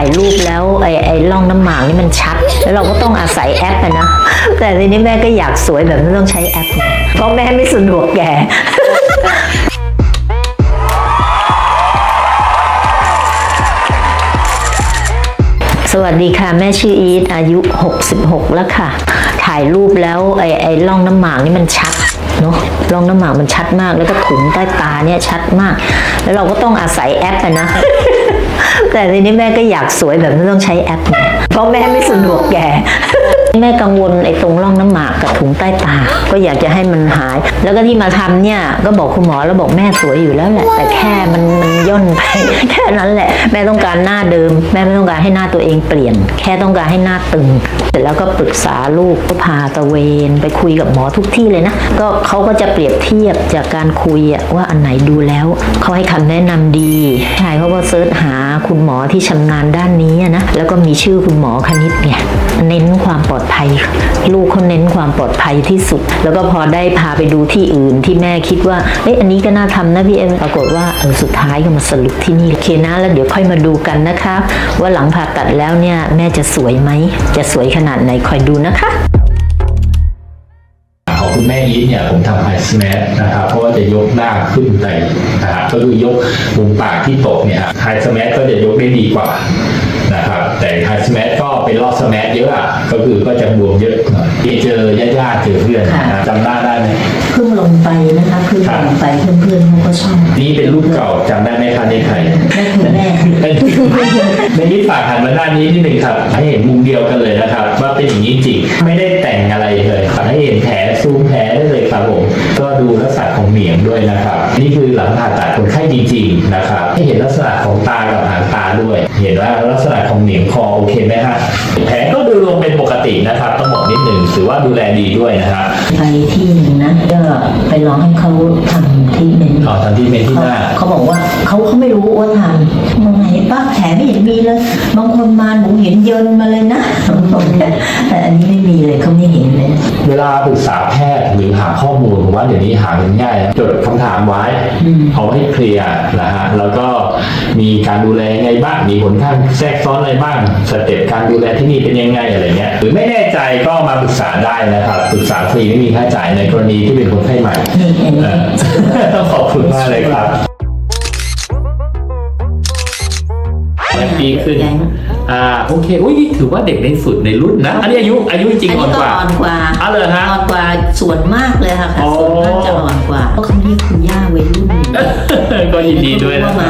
ายรูปแล้วไอ้ไอ้ร่องน้ำหมากนี่มันชัด แล้วเราก็ต้องอาศัยแอปอะนะ แต่ทีนี้แม่ก็อยากสวยแบบไม่ต้องใช้แอปไงเพราะแม่ไม่สะดวกแก่สวัสดีค่ะ แม่ชื่ออีทอายุ 66 แล้วค่ะ ถ่ายรูปแล้วไอ้ไอ้ร่องน้ำหมากนี่มันชัดเนาะร่องน้ำหมากมันชัดมาก แล้วก็ถุงใต้ตาเนี่ยชัดมาก แล้วเราก็ต้องอาศัยแอปอะนะ แต่ทีนี้แม่ก็อยากสวยแบบไม่ต้องใช้แอปไงเพราะแม่ไม่สะดวกแก่แม่กังวลไอ้ตรงร่องน้ำหมากกับถุงใต้ตา ก็อยากจะให้มันหาย แล้วก็ที่มาทำเนี่ยก็บอกคุณหมอแล้วบอกแม่สวยอยู่แล้วแหละ แต่แค่มันมันย่นไปแค่นั้นแหละ แม่ต้องการหน้าเดิม แม่ไม่ต้องการให้หน้าตัวเองเปลี่ยน แค่ต้องการให้หน้าตึงเสร็จแล้วก็ปรึกษาลูกก็พาตะเวนไปคุยกับหมอทุกที่เลยนะ ก็เขาก็จะเปรียบเทียบจากการคุยอะว่าอันไหนดูแล้วเขาให้คำแนะนำดีใช่เขาก็เซิร์ชหาคุณหมอที่ชำนาญด้านนี้นะแล้วก็มีชื่อคุณหมอคณิตเนี่ยเน้นความปลอดดภัย ลูกเขาเน้นความปลอดภัยที่สุด แล้วก็พอได้พาไปดูที่อื่นที่แม่คิดว่าเอ๊ะอันนี้ก็น่าทำนะพี่เอ็มปรากฏว่าเออสุดท้ายก็มาสรุปที่นี่โอเคนะแล้วเดี๋ยวค่อยมาดูกันนะคะว่าหลังผ่าตัดแล้วเนี่ยแม่จะสวยไหมจะสวยขนาดไหนคอยดูนะคะของคุณแม่อีทเนี่ยผมทำไฮสแมทนะครับเพราะว่าจะยกหน้าขึ้นไปนะครับก็คือยกมุมปากที่ตกเนี่ยไฮสแมทก็จะยกได้ดีกว่านะครับแต่ไฮสแมทก็เป็นรอสแมท ก็คือก็จะบวมเยอะหน่อยที่เจอญาติๆเจอเพื่อนนะจำได้ได้ไหม เพิ่งลงไปนะคะเพิ่งลงไปเพื่อนๆเขาก็ชอบนี่เป็นรูปเก่าจำได้ไหมครับนี่ใครได้คุณแม่ในนี้ฝากหันมาด้านนี้นิดหนึ่งครับ ให้เห็นมุมเดียวกันเลยนะครับ ว่าเป็นอย่างนี้จริงไม่ได้แต่งอะไรเลยครับให้เห็นแผลซูมแผลได้เลยครับผมก็ ดูลักษณะของเหนียงด้วยนะครับ นี่คือหลังผ่าตัดคนไข้จริงๆนะครับให้เห็นลักษณะของตากับหางตาด้วย เห็นว่าลักษณะของเหนียงคอโอเคไหมฮะแผลก็ดูรวมเป็นปกตินะครับต้องบอกนิดหนึ่งถือว่าดูแลดีด้วยนะครับไปที่หนึ่งนะก็ไปลองให้เขาทำที่เป็นต่อทันที่เป็นที่หน้าเขาบอกว่าเขาเขาไม่รู้ว่าทำมองไหนป้าแผลไม่เห็นมีเลยบางคนมาหนูเห็นเยินมาเลยนะแต่ อันนี้ไม่มีเลยเขาไม่เห็นเลย เวลาปรึกษาแพทย์หรือหาข้อมูลผมว่าเดี๋ยวนี้หาเงินง่ายนะจดคำถามไว้อืมเอาให้เคลียร์นะฮะแล้วก็มีการดูแลยังไงบ้างมีผลข้างแทรกซ้อนอะไรบ้างสเต็ปการดูแลที่นี่เป็นยังไงอะไรเงี้ยหรือไม่แน่ใจก็มาปรึกษาได้นะครับปรึกษาฟรีไม่มีค่าใช้จ่ายในกรณีที่เป็นคนไข้ใหม่นี่อันเอนี้อต้องขอบคุณมากเลยครับยังดีขึ้น อ่าโอเคอุ้ยนี่ถือว่าเด็กในสุดในรุ่นนะ อันนี้อายุอายุจริงอันอ่อนี้นก็กว่าอ่อนกว่าอ๋อเหรอฮะอ่อนกว่าส่วนมากเลยค่ะค่ะอ๋อส่วนมากจะอ่อนกว่าเพราะเขาเรียกคุณย่าวัยรุ่นก็ยินดีด้วยนะว่ามา